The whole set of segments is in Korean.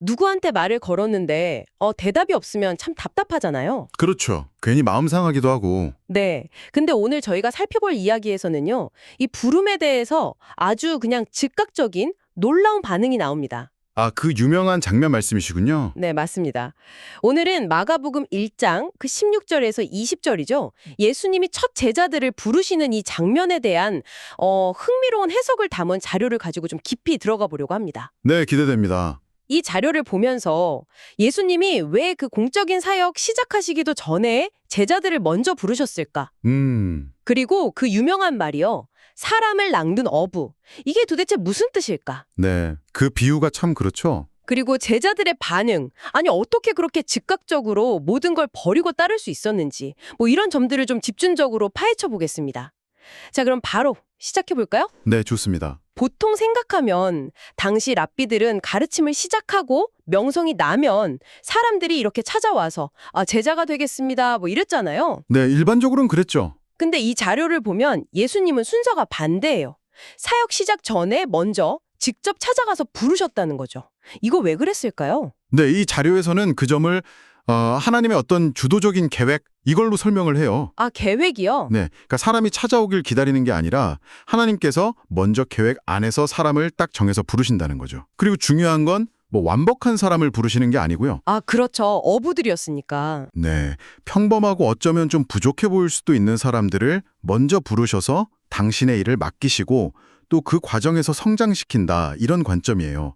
누구한테 말을 걸었는데 어, 대답이 없으면 참 답답하잖아요. 그렇죠. 괜히 마음 상하기도 하고. 네. 근데 오늘 저희가 살펴볼 이야기에서는요. 이 부름에 대해서 아주 그냥 즉각적인 놀라운 반응이 나옵니다. 아, 그 유명한 장면 말씀이시군요. 네, 맞습니다. 오늘은 마가복음 1장 그 16절에서 20절이죠. 예수님이 첫 제자들을 부르시는 이 장면에 대한 어, 흥미로운 해석을 담은 자료를 가지고 좀 깊이 들어가 보려고 합니다. 네, 기대됩니다. 이 자료를 보면서 예수님이 왜 그 공적인 사역 시작하시기도 전에 제자들을 먼저 부르셨을까? 음, 그리고 그 유명한 말이요. 사람을 낚는 어부. 이게 도대체 무슨 뜻일까? 네. 그 비유가 참 그렇죠. 그리고 제자들의 반응. 아니, 어떻게 그렇게 즉각적으로 모든 걸 버리고 따를 수 있었는지. 뭐 이런 점들을 좀 집중적으로 파헤쳐 보겠습니다. 자, 그럼 바로 시작해 볼까요? 네, 좋습니다. 보통 생각하면 당시 랍비들은 가르침을 시작하고 명성이 나면 사람들이 이렇게 찾아와서 아, 제자가 되겠습니다. 뭐 이랬잖아요. 네, 일반적으로는 그랬죠. 근데 이 자료를 보면 예수님은 순서가 반대예요. 사역 시작 전에 먼저 직접 찾아가서 부르셨다는 거죠. 이거 왜 그랬을까요? 네, 이 자료에서는 그 점을 어, 하나님의 어떤 주도적인 계획 이걸로 설명을 해요. 아, 계획이요? 네, 그러니까 사람이 찾아오길 기다리는 게 아니라 하나님께서 먼저 계획 안에서 사람을 딱 정해서 부르신다는 거죠. 그리고 중요한 건 뭐 완벽한 사람을 부르시는 게 아니고요. 아, 그렇죠. 어부들이었으니까. 네, 평범하고 어쩌면 좀 부족해 보일 수도 있는 사람들을 먼저 부르셔서 당신의 일을 맡기시고 또 그 과정에서 성장시킨다 이런 관점이에요.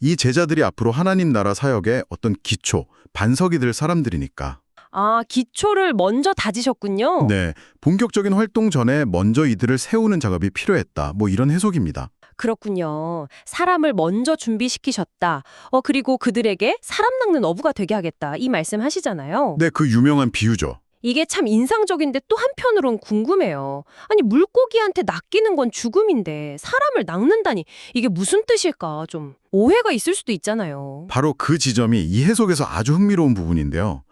이 제자들이 앞으로 하나님 나라 사역의 어떤 기초, 반석이 될 사람들이니까. 아, 기초를 먼저 다지셨군요. 네, 본격적인 활동 전에 먼저 이들을 세우는 작업이 필요했다. 뭐 이런 해석입니다. 그렇군요. 사람을 먼저 준비시키셨다. 어, 그리고 그들에게 사람 낚는 어부가 되게 하겠다. 이 말씀 하시잖아요. 네, 그 유명한 비유죠. 이게 참 인상적인데 또 한편으론 궁금해요. 아니, 물고기한테 낚이는 건 죽음인데 사람을 낚는다니 이게 무슨 뜻일까? 좀 오해가 있을 수도 있잖아요. 바로 그 지점이 이 해석에서 아주 흥미로운 부분인데요.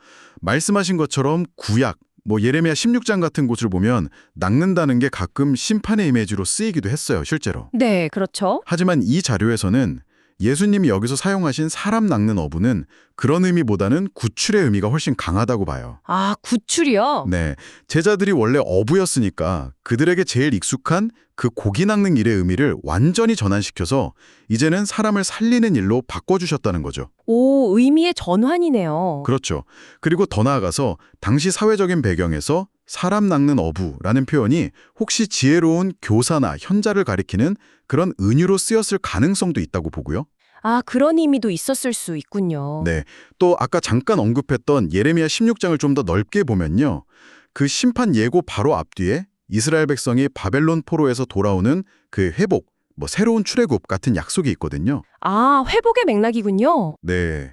말씀하신 것처럼 구약, 뭐 예레미야 16장 같은 곳을 보면 낚는다는 게 가끔 심판의 이미지로 쓰이기도 했어요, 실제로. 네, 그렇죠. 하지만 이 자료에서는 예수님이 여기서 사용하신 사람 낚는 어부는 그런 의미보다는 구출의 의미가 훨씬 강하다고 봐요. 아, 구출이요? 네, 제자들이 원래 어부였으니까 그들에게 제일 익숙한 그 고기 낚는 일의 의미를 완전히 전환시켜서 이제는 사람을 살리는 일로 바꿔주셨다는 거죠. 오, 의미의 전환이네요. 그렇죠. 그리고 더 나아가서 당시 사회적인 배경에서 사람 낚는 어부라는 표현이 혹시 지혜로운 교사나 현자를 가리키는 그런 은유로 쓰였을 가능성도 있다고 보고요. 아, 그런 의미도 있었을 수 있군요. 네. 또 아까 잠깐 언급했던 예레미야 16장을 좀 더 넓게 보면요. 그 심판 예고 바로 앞뒤에 이스라엘 백성이 바벨론 포로에서 돌아오는 그 회복, 뭐 새로운 출애굽 같은 약속이 있거든요. 아, 회복의 맥락이군요. 네.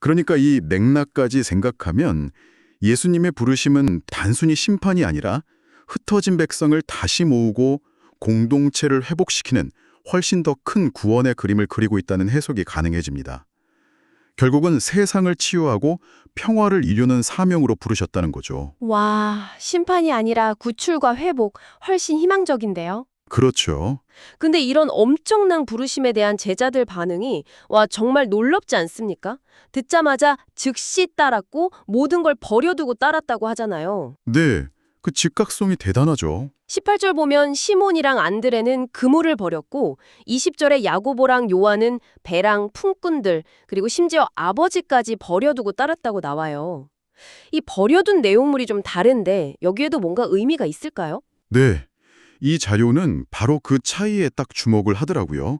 그러니까 이 맥락까지 생각하면 예수님의 부르심은 단순히 심판이 아니라 흩어진 백성을 다시 모으고 공동체를 회복시키는 훨씬 더 큰 구원의 그림을 그리고 있다는 해석이 가능해집니다. 결국은 세상을 치유하고 평화를 이루는 사명으로 부르셨다는 거죠. 와, 심판이 아니라 구출과 회복, 훨씬 희망적인데요. 그렇죠. 근데 이런 엄청난 부르심에 대한 제자들 반응이 와 정말 놀랍지 않습니까? 듣자마자 즉시 따랐고 모든 걸 버려두고 따랐다고 하잖아요. 네, 그 즉각성이 대단하죠. 18절 보면 시몬이랑 안드레는 그물을 버렸고 20절에 야고보랑 요한은 배랑 품꾼들 그리고 심지어 아버지까지 버려두고 따랐다고 나와요. 이 버려둔 내용물이 좀 다른데 여기에도 뭔가 의미가 있을까요? 네, 이 자료는 바로 그 차이에 딱 주목을 하더라고요.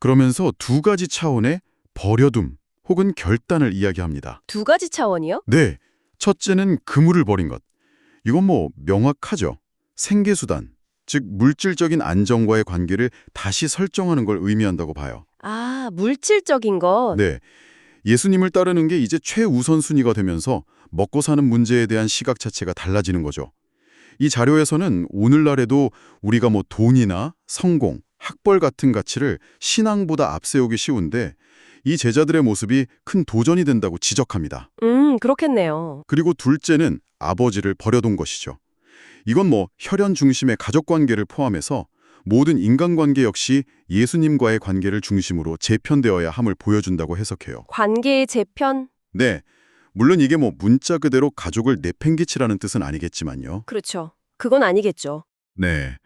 그러면서 두 가지 차원의 버려둠 혹은 결단을 이야기합니다. 두 가지 차원이요? 네, 첫째는 그물을 버린 것. 이건 뭐 명확하죠. 생계수단, 즉 물질적인 안정과의 관계를 다시 설정하는 걸 의미한다고 봐요. 아, 물질적인 것. 네, 예수님을 따르는 게 이제 최우선순위가 되면서 먹고 사는 문제에 대한 시각 자체가 달라지는 거죠. 이 자료에서는 오늘날에도 우리가 뭐 돈이나 성공, 학벌 같은 가치를 신앙보다 앞세우기 쉬운데 이 제자들의 모습이 큰 도전이 된다고 지적합니다. 음, 그렇겠네요. 그리고 둘째는 아버지를 버려둔 것이죠. 이건 뭐 혈연 중심의 가족 관계를 포함해서 모든 인간관계 역시 예수님과의 관계를 중심으로 재편되어야 함을 보여준다고 해석해요. 관계의 재편? 네, 물론 이게 뭐 문자 그대로 가족을 내팽개치라는 뜻은 아니겠지만요. 그렇죠. 그건 아니겠죠. 네.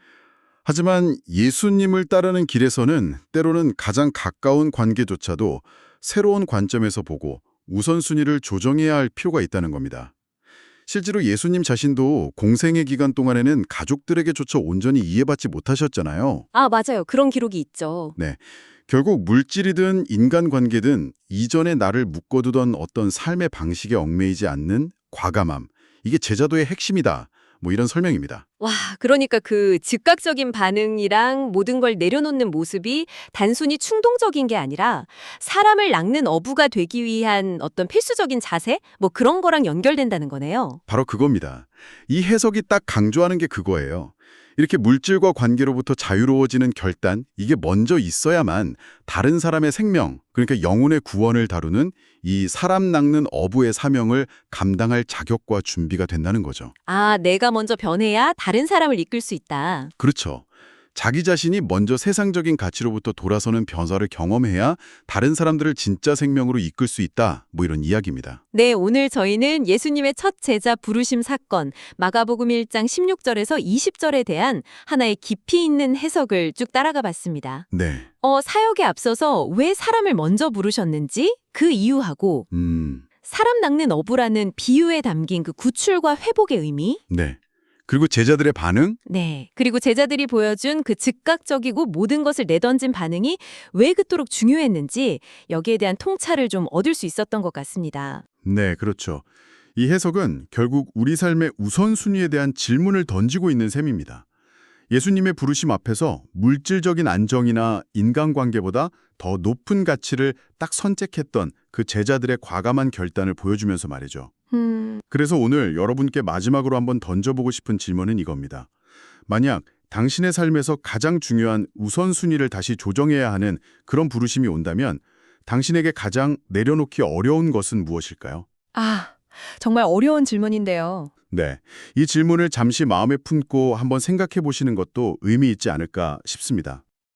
하지만 예수님을 따르는 길에서는 때로는 가장 가까운 관계조차도 새로운 관점에서 보고 우선순위를 조정해야 할 필요가 있다는 겁니다. 실제로 예수님 자신도 공생의 기간 동안에는 가족들에게조차 온전히 이해받지 못하셨잖아요. 아, 맞아요. 그런 기록이 있죠. 결국 물질이든 인간관계든 이전에 나를 묶어두던 어떤 삶의 방식에 얽매이지 않는 과감함. 이게 제자도의 핵심이다. 뭐 이런 설명입니다. 와, 그러니까 그 즉각적인 반응이랑 모든 걸 내려놓는 모습이 단순히 충동적인 게 아니라 사람을 낚는 어부가 되기 위한 어떤 필수적인 자세? 뭐 그런 거랑 연결된다는 거네요. 바로 그겁니다. 이 해석이 딱 강조하는 게 그거예요. 이렇게 물질과 관계로부터 자유로워지는 결단, 이게 먼저 있어야만 다른 사람의 생명, 그러니까 영혼의 구원을 다루는 이 사람 낚는 어부의 사명을 감당할 자격과 준비가 된다는 거죠. 아, 내가 먼저 변해야 다른 사람을 이끌 수 있다. 그렇죠. 자기 자신이 먼저 세상적인 가치로부터 돌아서는 변화를 경험해야 다른 사람들을 진짜 생명으로 이끌 수 있다. 뭐 이런 이야기입니다. 네, 오늘 저희는 예수님의 첫 제자 부르심 사건, 마가복음 1장 16절에서 20절에 대한 하나의 깊이 있는 해석을 쭉 따라가 봤습니다. 네. 어, 사역에 앞서서 왜 사람을 먼저 부르셨는지 그 이유하고 음. 사람 낚는 어부라는 비유에 담긴 그 구출과 회복의 의미? 네. 그리고 제자들의 반응? 네. 그리고 제자들이 보여준 그 즉각적이고 모든 것을 내던진 반응이 왜 그토록 중요했는지 여기에 대한 통찰을 좀 얻을 수 있었던 것 같습니다. 네, 그렇죠. 이 해석은 결국 우리 삶의 우선순위에 대한 질문을 던지고 있는 셈입니다. 예수님의 부르심 앞에서 물질적인 안정이나 인간관계보다 더 높은 가치를 딱 선택했던 그 제자들의 과감한 결단을 보여주면서 말이죠. 음, 그래서 오늘 여러분께 마지막으로 한번 던져보고 싶은 질문은 이겁니다. 만약 당신의 삶에서 가장 중요한 우선순위를 다시 조정해야 하는 그런 부르심이 온다면 당신에게 가장 내려놓기 어려운 것은 무엇일까요? 아, 정말 어려운 질문인데요. 네, 이 질문을 잠시 마음에 품고 한번 생각해 보시는 것도 의미 있지 않을까 싶습니다.